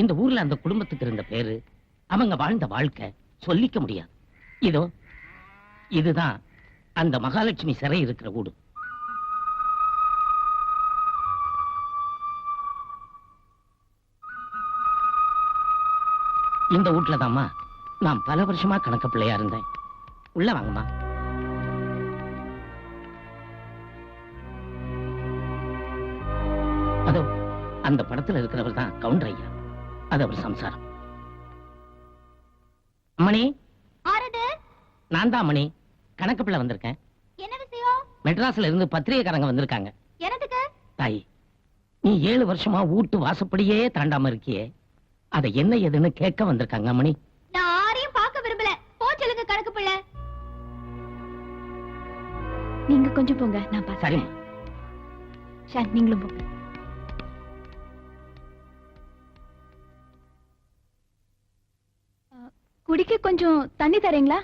இந்த ஊர்ல அந்த குடும்பத்துக்கு இருந்த பேரு அவங்க வாழ்ந்த வாழ்க்கை சொல்லிக்க முடியாது. இதோ இதுதான் அந்த மகாலட்சுமி சிறை இருக்கிற வீடு இந்த வீட்டுல தாம்மா நான் பல வருஷமா கணக்கு பிள்ளையா இருந்தேன். உள்ள வாங்கம்மா. அதோ அந்த படத்துல இருக்கிறவர் தான் கவுண்டர் ஐயா. அது அவர் சம்சாரம். மணி. நான் தான் மணி. கணக்கு பிள்ளை வந்திருக்கேன். என்ன விஷயம் மெட்ராஸ்ல இருந்து பத்திரிகைக்காரங்க வந்திருக்காங்க. எனதுக்கு தாய் நீ ஏழு வருஷமா வீட்டு வாசப்படியே தாண்டாம இருக்கியே. அதை என்ன ஏதுன்னு கேட்க வந்திருக்காங்க மணி? நான் ஆரையும் பார்க்க விரும்பல. போச்சலுக்கு கணக்கு பிள்ளை. நீங்க கொஞ்சம் போங்க நான் பாத்து சரிம்மா. ஷான் நீங்களும் போங்க. குடிக்க கொஞ்சம் தண்ணி தரீங்களா?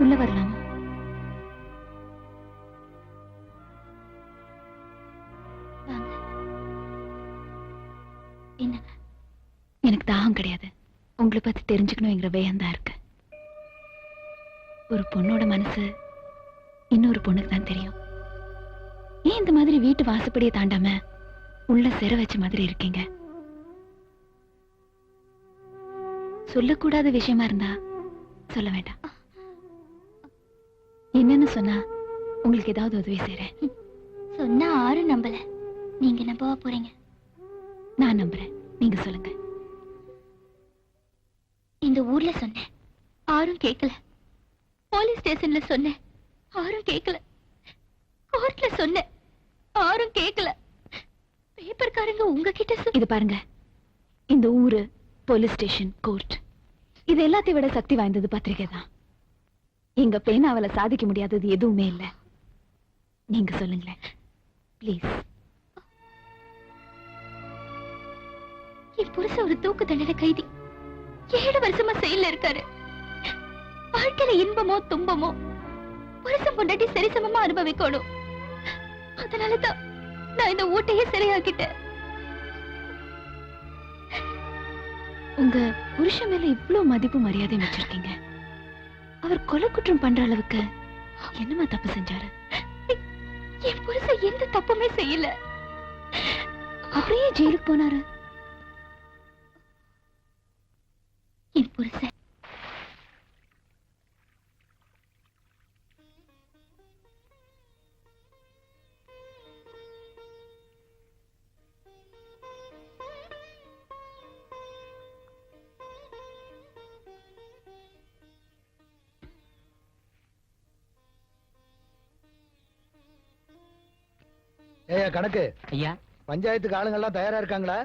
உள்ள வரலாமா? வாங்க. என்னங்க எனக்கு தாகம் கிடையாது. உங்களை பத்தி தெரிஞ்சுக்கணுங்கிற வேகம் தான் இருக்கு. ஒரு பொண்ணோட மனசு இன்னொரு பொண்ணுக்கு தான் தெரியும். ஏன் இந்த மாதிரி வீட்டு வாசப்படியை தாண்டாம உள்ள சிற வச்ச மாதிரி இருக்கீங்க? சொல்லக்கூடாத விஷயமா இருந்தா சொல்ல வேண்டாம். என்னன்னு சொன்னா உங்களுக்கு ஏதாவது உதவி செய்றேன். சொன்னா ஆறு நம்பல. நீங்க நம்பவா போறீங்க? நான் நம்புறேன். நீங்க சொல்லுங்க. இந்த ஊர்ல சொன்னேன். ஆரும் கேட்கல போலீஸ் ஸ்டேஷன்ல சொன்னேன். ஆரும் கேட்கல கோர்ட்ல சொன்னேன். ஆரும் கேட்கல பேப்பர்காரங்க உங்ககிட்ட இது பாருங்க. இந்த ஊரு போலீஸ் ஸ்டேஷன் கோர்ட். இது எல்லாத்தையும் விட சக்தி வாய்ந்தது பத்திரிகை தான். எங்க பேனாவில சாதிக்க முடியாதது எதுவுமே இல்ல. நீங்க சொல்லுங்களேன். ப்ளீஸ். என் புருஷன் ஒரு தூக்கு தண்டனை கைதி. ஏழு வருஷமா செயல்ல இருக்காரு. வாழ்க்கையில இன்பமோ துன்பமோ புருஷன் பொண்டாட்டி சரிசமமா அனுபவிக்கணும். அதனாலதான் நான் இந்த ஊட்டையே சரியாக்கிட்டேன் உங்க புருஷன் மேல இவ்ளோ மதிப்பு மரியாதையும் வச்சிருக்கீங்க. அவர் கொலை குற்றம் பண்ற அளவுக்கு என்னமா தப்பு செஞ்சாரு? என் புருஷன் எந்த தப்புமே செய்யல. அப்படியே ஜெயிலுக்கு போனாரு. என் புருஷன் கணக்கு. ஐயா. பஞ்சாயத்துக்கு ஆளுங்கெல்லாம் தயாரா இருக்காங்களா?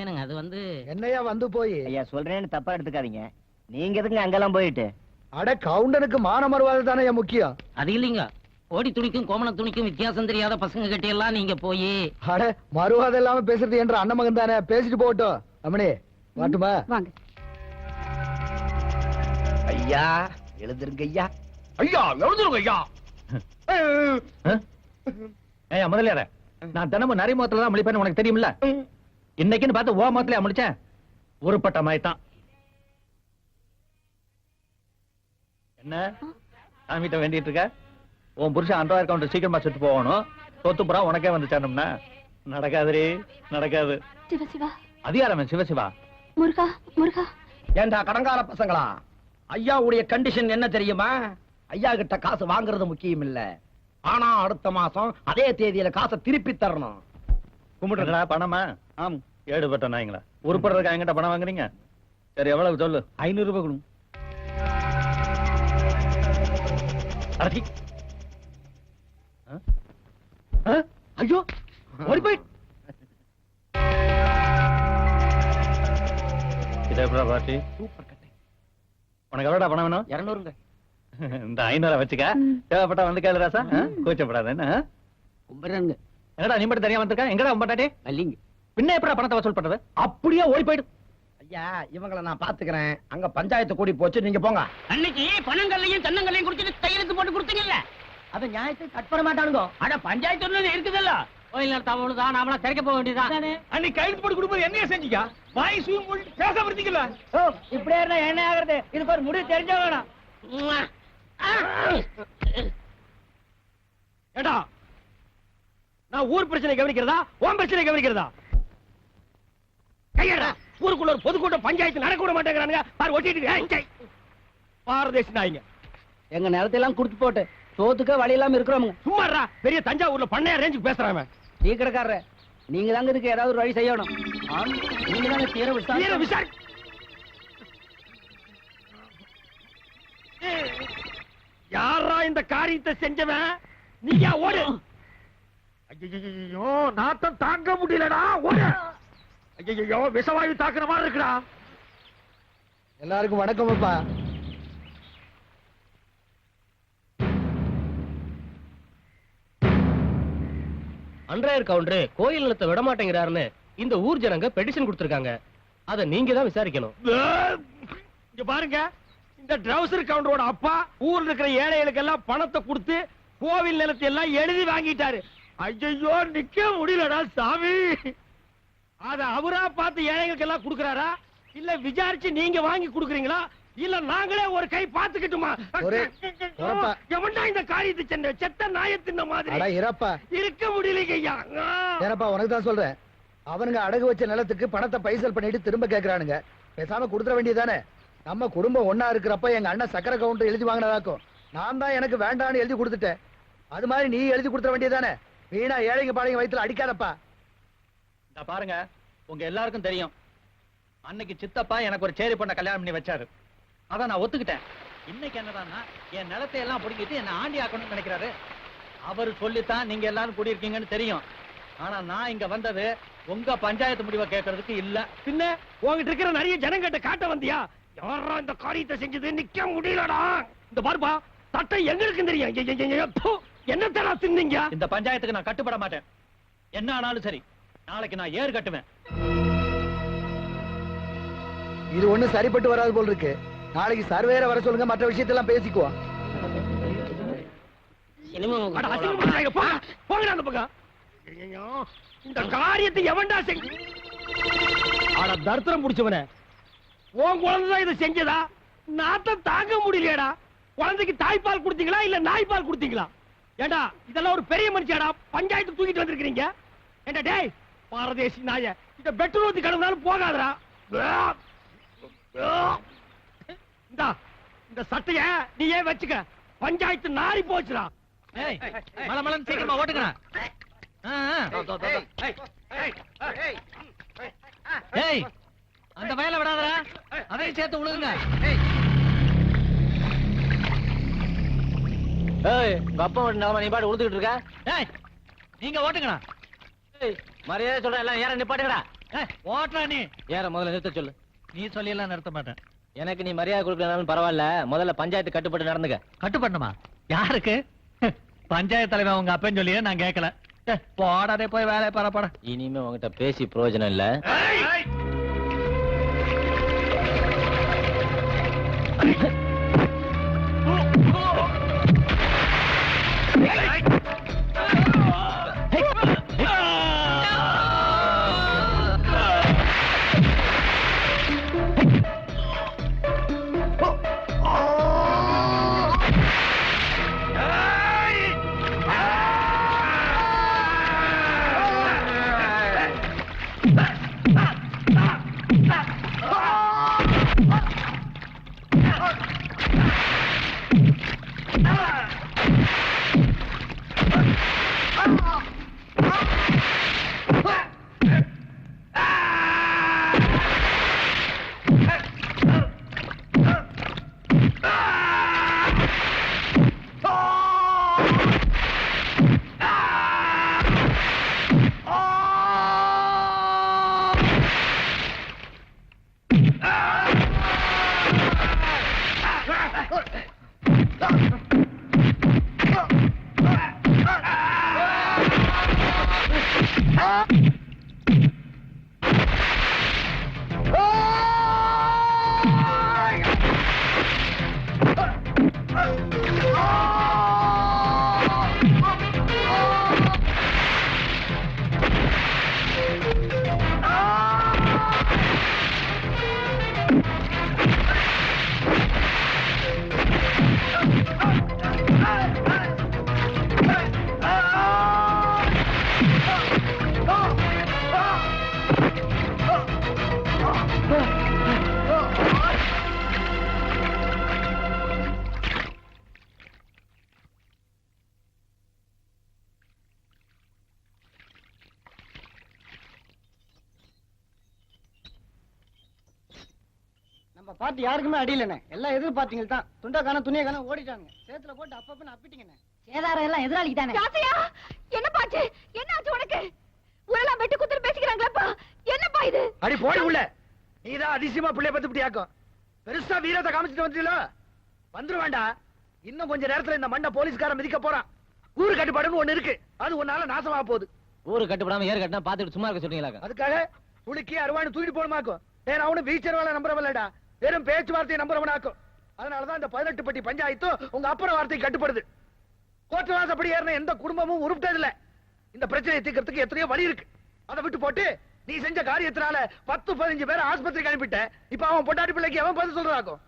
ஏனுங்க அது வந்து என்னையா வந்து போய்? ஐயா சொல்றேன்னு தப்பா எடுத்துக்காதீங்க. நீங்க எதுங்க அங்கெல்லாம் போயிட்டு? அட கவுண்டனுக்கு மான மறுவாதை தானே முக்கியம்? அது இல்லைங்க. ஓடி துணிக்கும் கோமண துணிக்கும் வித்தியாசம் தெரியாத பசங்க கிட்ட எல்லாம் நீங்க போய். அட மறுவாதை இல்லாம பேசுறது என்ற அண்ணன் மகன் தானே? பேசிட்டு போகட்டும். அம்மணி வாட்டுமா வாங்க. ஐயா எழுதுருங்க ஐயா. ஐயா எழுதுருங்க ஐயா. ஏய் முதலியார நான் தினமும் நிறைய முகத்துல தான் முடிப்பேன்னு உனக்கு தெரியுமில்ல இன்னைக்குன்னு பார்த்து ஓ முகத்திலே முடிச்சேன் உருப்பட்ட மாதிரி என்ன? சாமிகிட்ட வேண்டிட்டு இருக்க? உன் புருஷன் அன்றாயிரம் கவுண்டர் சீக்கிரமா செத்து போகணும். சொத்து புறா உனக்கே வந்து சேரணும்னா நடக்காதுரி நடக்காது சிவசிவா அதிகாரமே சிவசிவா முருகா முருகா. ஏண்டா கடங்கார பசங்களா? ஐயாவுடைய கண்டிஷன் என்ன தெரியுமா? ஐயா கிட்ட காசு வாங்குறது முக்கியம் இல்ல. ஆனா அடுத்த மாசம் அதே தேதியில காசை திருப்பி தரணும். கும்பிடுறா பணமா? ஆம் ஏடுபட்ட நாய்ங்களா? உருப்படுறதுக்கு என்கிட்ட பணம் வாங்குறீங்க? சரி எவ்வளவு சொல்லு? ஐநூறு ரூபாய் கொடுங்க அடச்சி. ஐயோ ஓடி போய். இதை பாட்டி சூப்பர் கட்டை. உனக்கு எவ்வளோடா பணம் வேணும்? இருநூறுங்க. இந்த ஐநூறு வச்சுக்க. தேவைப்பட்டா வந்து கேளு ராசா? கூச்சப்படாத என்ன? கும்பிடுறாங்க. என்னடா நீ மட்டும் தனியா வந்திருக்க? எங்கடா உன் பட்டாட்டி அல்லிங்க பின்ன எப்படா பணத்தை வசூல் பண்றது? அப்படியே ஓடி போயிடு. ஐயா இவங்கள நான் பாத்துக்கிறேன். அங்க பஞ்சாயத்து கூடி போச்சு நீங்க போங்க. அன்னைக்கு பணங்கள்லையும் தென்னங்கள்லையும் குடிச்சிட்டு கையெழுத்து போட்டு கொடுத்தீங்கல்ல? அது நியாயத்தை கட் பண்ண மாட்டானுங்க. அட பஞ்சாயத்து இருக்குதுல்ல? கோயில் நடத்தாம தான் நாமளா திறக்க போக வேண்டியதான் அன்னைக்கு கைது போட்டு கொடுப்பது என்ன செஞ்சீங்க வாய் சூம் போட்டு பேச வருத்தீங்கல்ல ஓ இப்படியே இருந்தா என்ன ஆகுறது? இதுக்கு ஒரு முடிவு தெரிஞ்ச வேணும். ஏடா நான் ஊர் பிரச்சனை கவனிக்கிறதா? உன் பிரச்சனை கவனிக்கிறதா? கையடா. ஊருக்குள்ள ஒரு பொதுக்கூட்டம் பஞ்சாயத்து நடக்க விட மாட்டேங்கிறானுங்க. பாரு ஒட்டிட்டு பாரதேசி நாய்ங்க. எங்க நிலத்தையெல்லாம் குடுத்து போட்டு சோத்துக்க வழி இல்லாம இருக்கிறோம் சும்மாடா. பெரிய தஞ்சாவூர்ல பண்ணையா ரேஞ்சுக்கு பேசுறாங்க டீ கடைக்காரர நீங்க தாங்க இதுக்கு ஏதாவது ஒரு வழி செய்யணும். நீங்க தாங்க தீர விசாரிக்கணும். விசாரி யாரா இந்த காரியத்தை செஞ்சவன்? நீயா ஓடு. ஐயோ நாத்தம் தாங்க முடியலடா ஓடு. ஐயோ விஷவாயு தாக்குற மாதிரி இருக்குடா. எல்லாருக்கும் வணக்கம் அப்பா. அன்றாயர் கவுண்டரு கோயில் நிலத்தை விட மாட்டேங்கிறாருன்னு இந்த ஊர் ஜனங்க பெட்டிஷன் கொடுத்திருக்காங்க. அத நீங்க தான் விசாரிக்கணும் இங்க பாருங்க. இந்த ட்ரௌசர் கவுண்டரோட அப்பா ஊர்ல இருக்கிற ஏழைகளுக்கு எல்லாம் பணத்தை கொடுத்து கோவில் நிலத்தை எல்லாம் எழுதி வாங்கிட்டாரு. ஐயோ நிக்க முடியலடா சாமி. அத அவரா பார்த்து ஏழைகளுக்கு எல்லாம் கொடுக்கறாரா? இல்ல விசாரிச்சு நீங்க வாங்கி கொடுக்குறீங்களா? இல்ல நாங்களே ஒரு கை பாத்துக்கிட்டுமா. எவன்டா இந்த காரியத்தை சென்ற செத்த அடா மாதிரி. இறப்பா. இருக்க முடியலைங்க ஐயா. உனக்கு தான் சொல்றேன். அவனுங்க அடகு வச்ச நிலத்துக்கு பணத்தை பைசல் பண்ணிட்டு திரும்ப கேக்குறானுங்க. பேசாம கொடுத்துட வேண்டியதானே நம்ம குடும்பம் ஒண்ணா இருக்கிறப்ப எங்க அண்ணன் சக்கரை கவுண்டர் எழுதி வாங்கினதாக்கும். நான் தான் எனக்கு வேண்டாம்னு எழுதி கொடுத்துட்டேன். அது மாதிரி நீ எழுதி கொடுத்துட வேண்டியதானே வீணா ஏழைங்க பாளைங்க வயித்துல அடிக்காதப்பா. பாருங்க உங்க எல்லாருக்கும் தெரியும். அன்னைக்கு சித்தப்பா எனக்கு ஒரு சேரி பண்ண கல்யாணம் பண்ணி வச்சாரு. அதான் நான் ஒத்துக்கிட்டேன். இன்னைக்கு என்னடான்னா என் நிலத்தை எல்லாம் பிடிக்கிட்டு என்ன ஆண்டி ஆக்கணும்னு நினைக்கிறாரு. அவர் சொல்லித்தான் நீங்க எல்லாரும் கூடியிருக்கீங்கன்னு தெரியும். ஆனா நான் இங்க வந்தது உங்க பஞ்சாயத்து முடிவை கேட்கறதுக்கு இல்ல. பின்ன உங்ககிட்ட இருக்கிற நிறைய ஜனங்கிட்ட காட்ட வந்தியா? யாரா இந்த காரியத்தை செஞ்சது? நிக்க முடியலடா. இந்த பாருப்பா சட்டை எங்களுக்கு தெரியும். என்ன ஐய, ஐய, தின்னீங்க? இந்த பஞ்சாயத்துக்கு நான் கட்டுப்பட மாட்டேன். என்ன ஆனாலும் சரி. நாளைக்கு நான் ஏறு கட்டுவேன். இது ஒண்ணும் சரிப்பட்டு வராது போல் இருக்கு. நாளைக்கு சர்வேர வர சொல்லுங்க மற்ற விஷயத்தெல்லாம் பேசிக்குவோம். இந்த காரியத்தை எவன்டா செஞ்சு அட தர்த்தரம் முடிச்சவனே உன் குழந்தை இதை செஞ்சதா? நாத்தம் தாங்க முடியலையாடா. குழந்தைக்கு தாய்ப்பால் கொடுத்தீங்களா இல்ல நாய்ப்பால் கொடுத்தீங்களா? ஏண்டா இதெல்லாம் ஒரு பெரிய மனுஷியாடா பஞ்சாயத்து தூக்கிட்டு வந்திருக்கீங்க ஏண்டா டேய் பாரதேசி நாய இந்த பெட்ரோல் ஊத்தி கழுவினாலும் போகாதடா. இந்தா இந்த சட்டைய நீ ஏன் வச்சுக்க. பஞ்சாயத்து நாரி போச்சுடா. ஏய் மல மலன்னு சீக்கிரமா ஓட்டுங்க ஏய் அந்த வயல விடாதடா. அதையும் சேர்த்து உழுகுங்க ஏய் உங்க அப்பா நிலமா நீ பாட்டு உழுதுகிட்டு இருக்க? ஏய் நீங்க ஓட்டுங்கடா. ஏய், மரியாதை சொல்றேன் எல்லாம் ஏற நிப்பாட்டுங்கடா. ஓட்டுறா நீ. ஏற முதல்ல நிறுத்த சொல்லு. நீ சொல்லி எல்லாம் நிறுத்த மாட்டேன். எனக்கு நீ மரியாதை கொடுக்கலனாலும் பரவாயில்ல. முதல்ல பஞ்சாயத்து கட்டுப்பட்டு நடந்துக்க. கட்டுப்படணுமா? யாருக்கு? பஞ்சாயத்து தலைவன் உங்க அப்பன்னு சொல்லியே நான் கேட்கல போடாதே போய் வேலையை பாரு போட. இனிமே உங்ககிட்ட பேசி பிரயோஜனம் இல்ல. Ah! நம்ம பார்ட்டி யாருக்குமே அடியிலண்ணே. எல்லாம் எதிர்பார்த்தீங்க தான் துண்டா காண துணியை காண ஓடிட்டாங்க சேத்துல போட்டு அப்பப்ப அப்பிட்டீங்கண்ணே. சேதாரம் எல்லாம் எதிராளி தானே என்ன பாச்சு என்ன ஆச்சு உனக்கு? ஊரெல்லாம் வெட்டு குத்துரு பேசிக்கிறாங்களப்பா. என்னப்பா இது? அடி போடி உள்ள. நீதான் அதிசயமா பிள்ளைய பத்து இப்படியாக்கும் பெருசா வீரத்தை காமிச்சிட்டு வந்துட்டீங்களோ வந்துரு வேண்டாம் இன்னும் கொஞ்ச நேரத்துல இந்த மண்ணை போலீஸ்காரன் மிதிக்க போறான். ஊரு கட்டுப்பாடுன்னு ஒண்ணு இருக்கு. அது உன்னால நாசமா போகுது. ஊரு கட்டுப்படாம ஏறு கட்டினா பாத்துட்டு சும்மா இருக்க சொன்னீங்களா அதுக்காக துளுக்கி அருவானு தூக்கிட்டு போகணுமாக்கும். ஏன் அவனு பீச்சர் வேலை நம்புறவல்லடா. வெறும் பேச்சுவார்த்தையை நம்புறவனாக்கும். அதனாலதான் இந்த பதினெட்டு பட்டி பஞ்சாயத்தும் உங்க அப்புறம் வார்த்தை கட்டுப்படுது. கோர்ட்டு வாசப்படி ஏறின எந்த குடும்பமும் உருப்பிட்டது இல்ல இந்த பிரச்சனையை தீர்க்கறதுக்கு எத்தனையோ வழி இருக்கு. அதை விட்டு போட்டு நீ செஞ்ச காரியத்தினால பத்து பதினஞ்சு பேர் ஆஸ்பத்திரிக்கு அனுப்பிட்ட. இப்ப அவன் பொட்டாட்டி பிள்ளைக்கு அவன் பதில் சொல்றாக்கும்?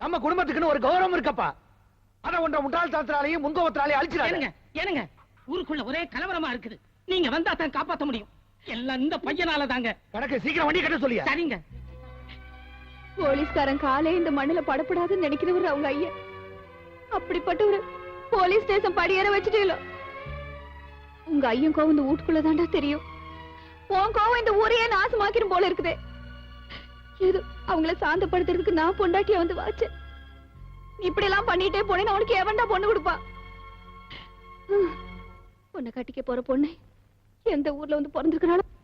நம்ம குடும்பத்துக்குன்னு ஒரு கௌரவம் இருக்கப்பா. அத ஒன்ற முட்டாள்தனத்தினாலையும் முன்கோபத்தினாலையும் அழிச்சிடாங்க ஏனுங்க ஊருக்குள்ள ஒரே கலவரமா இருக்குது. நீங்க வந்தா தான் காப்பாத்த முடியும். எல்லாம் இந்த பையனால தாங்க கணக்கு சீக்கிரம் வண்டி கட்ட சொல்லியா? சரிங்க. போலீஸ்காரன் காலே இந்த மண்ணுல படப்படாதுன்னு நினைக்கிறவர் அவங்க ஐயா அப்படிப்பட்டவரு போலீஸ் ஸ்டேஷன் படியேற வச்சுட்டீங்களோ? உங்க ஐயன் கோவம் இந்த வீட்டுக்குள்ளதாண்டா தெரியும். உன் கோவம் இந்த ஊரையே நாசமாக்கிரும் போல இருக்குதே. ஏதோ அவங்கள சாந்தப்படுத்துறதுக்கு நான் பொண்டாட்டிய வந்து வாச்சேன். இப்படி எல்லாம் பண்ணிட்டே போனேன்னு உனக்கு எவன்டா பொண்ணு கொடுப்பா? உன்னை கட்டிக்க போற பொண்ணு எந்த ஊர்ல வந்து பிறந்திருக்கனாலும்